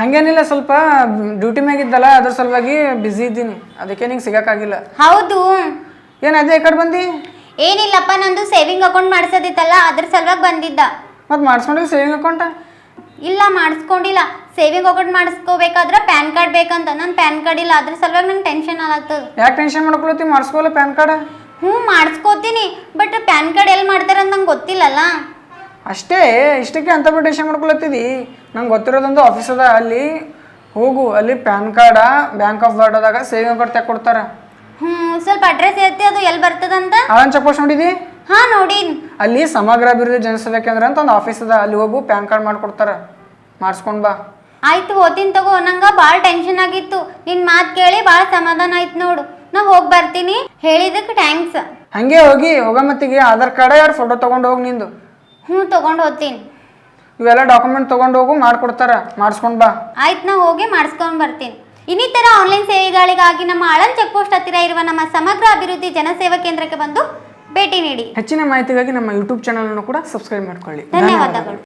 ಹಂಗೇನಿಲ್ಲ ಸ್ವಲ್ಪ ಡ್ಯೂಟಿ ಮ್ಯಾಗಿದ್ದಲ್ಲ ಅದ್ರ ಸಲುವಾಗಿ ಬಿಸಿ ಇದ್ದೀನಿ. ಅದಕ್ಕೆ ನಿಂಗೆ ಸಿಗಕ್ಕಾಗಿಲ್ಲ ಹೌದು. ಏನು ಅದೇ ಈ ಕಡೆ ಬಂದು? ಏನಿಲ್ಲಪ್ಪ ನಂದು ಸೇವಿಂಗ್ ಅಕೌಂಟ್ ಮಾಡಿಸೋದಿತ್ತಲ್ಲ ಅದ್ರ ಸಲುವಾಗಿ ಬಂದಿದ್ದ. ಮತ್ತೆ ಮಾಡಿಸ್ಕೊಂಡ್ರೆ ಸೇವಿಂಗ್ ಅಕೌಂಟ ಇಲ್ಲ ಮಾಡಿಸ್ಕೊಂಡಿಲ್ಲ. ಸೇವಿಂಗ್ ಅಕೌಂಟ್ ಮಾಡಿಸ್ಕೋಬೇಕಾದ್ರೆ ಪ್ಯಾನ್ ಕಾರ್ಡ್ ಬೇಕಂತ. ನನ್ನ ಪ್ಯಾನ್ ಕಾರ್ಡ್ ಇಲ್ಲ ಅದ್ರ ಸಲುವಾಗಿ ನಂಗೆ ಟೆನ್ಷನ್ ಆಗತ್ತದ ಯಾಕೆ ಟೆನ್ಷನ್ ಮಾಡ್ಕೊಳತ್ತಿ? ಮಾಡಿಸ್ಕೋಲ್ಲ ಪ್ಯಾನ್ ಕಾರ್ಡ್ ಹ್ಞೂ ಮಾಡಿಸ್ಕೋತೀನಿ. ಬಟ್ ಪ್ಯಾನ್ ಕಾರ್ಡ್ ಎಲ್ಲಿ ಮಾಡ್ತಾರೆ ಅಂತ ನಂಗೆ ಗೊತ್ತಿಲ್ಲಲ್ಲ. ಅಷ್ಟೇ ಇಷ್ಟಕ್ಕೆ ಅಂತ ಮಾಡ್ಕೊಳತ್ತಿದ್ದಿ ಮಾಡ್ಕೊಳತ್ತಿದಿ? ನಂಗೆ ಗೊತ್ತಿರೋದೊಂದು ಆಫೀಸ್ ಅದ ಅಲ್ಲಿ ಹೋಗು ಅಲ್ಲಿ ಪ್ಯಾನ್ ಕಾರ್ಡ ಬ್ಯಾಂಕ್ ಆಫ್ ಬರೋಡಾದಾಗ ಸೇವಿಂಗ್ ಅಕೌಂಟ್ ತೆಗೆ ಕೊಡ್ತಾರ? ಹ್ಞೂ ಸ್ವಲ್ಪ ಅಡ್ರೆಸ್ ಐತಿ ಅದು ಎಲ್ಲಿ ಬರ್ತದಂತ? ಅದನ್ನ ಚೆಕ್ ಪೋಸ್ಟ್ ನೋಡಿದಿ? ಹಾಂ ನೋಡಿ ಅಲ್ಲಿ ಸಮಗ್ರ ಅಭಿವೃದ್ಧಿ ಜನಸೇವಾ ಕೇಂದ್ರ ಅಂತ ಒಂದು ಆಫೀಸ್ ಅದ ಅಲ್ಲಿ ಹೋಗು ಪ್ಯಾನ್ ಕಾರ್ಡ್ ಮಾಡ್ಕೊಡ್ತಾರ. ಮಾಡಿಸ್ಕೊಂಡ್ ಬಾ. ಆಯ್ತು ಓದಿನ ತಗೋ ನಂಗೆ ಭಾಳ ಟೆನ್ಷನ್ ಆಗಿತ್ತು. ನಿನ್ನ ಮಾತು ಕೇಳಿ ಭಾಳ ಸಮಾಧಾನ ಆಯ್ತು ನೋಡು. ನಾ ಹೋಗಿ ಬರ್ತೀನಿ. ಹೇಳಿದಕ್ಕೆ ಥ್ಯಾಂಕ್ಸ್ ಹಂಗೆ ಹೋಗಿ ಹೋಗೋ ಮತ್ತಿಗೆ ಆಧಾರ್ ಕಾರ್ಡ ಎರಡು ಫೋಟೋ ತೊಗೊಂಡು ಹೋಗಿ ನಿಂದು? ಹ್ಞೂ ತಗೊಂಡು ಹೋಗ್ತೀನಿ. ಇವೆಲ್ಲ ಡಾಕ್ಯುಮೆಂಟ್ ತೊಗೊಂಡು ಹೋಗು ಮಾಡ್ಕೊಡ್ತಾರ. ಮಾಡಿಸ್ಕೊಂಡು ಬಾ. ಆಯ್ತು ನಾ ಹೋಗಿ ಮಾಡಿಸ್ಕೊಂಡು ಬರ್ತೀನಿ. ಇನ್ನಿತರ ಆನ್ಲೈನ್ ಸೇವೆಗಳಿಗಾಗಿ ನಮ್ಮ ಆಳನ್ ಚೆಕ್ ಪೋಸ್ಟ್ ಹತ್ತಿರ ಇರುವ ನಮ್ಮ ಸಮಗ್ರ ಅಭಿವೃದ್ಧಿ ಜನಸೇವಾ ಕೇಂದ್ರಕ್ಕೆ ಬಂದು ಭೇಟಿ ನೀಡಿ. ಹೆಚ್ಚಿನ ಮಾಹಿತಿಗಾಗಿ ನಮ್ಮ ಯೂಟ್ಯೂಬ್ ಚಾನಲನ್ನು ಕೂಡ ಸಬ್ಸ್ಕ್ರೈಬ್ ಮಾಡ್ಕೊಳ್ಳಿ. ಧನ್ಯವಾದಗಳು.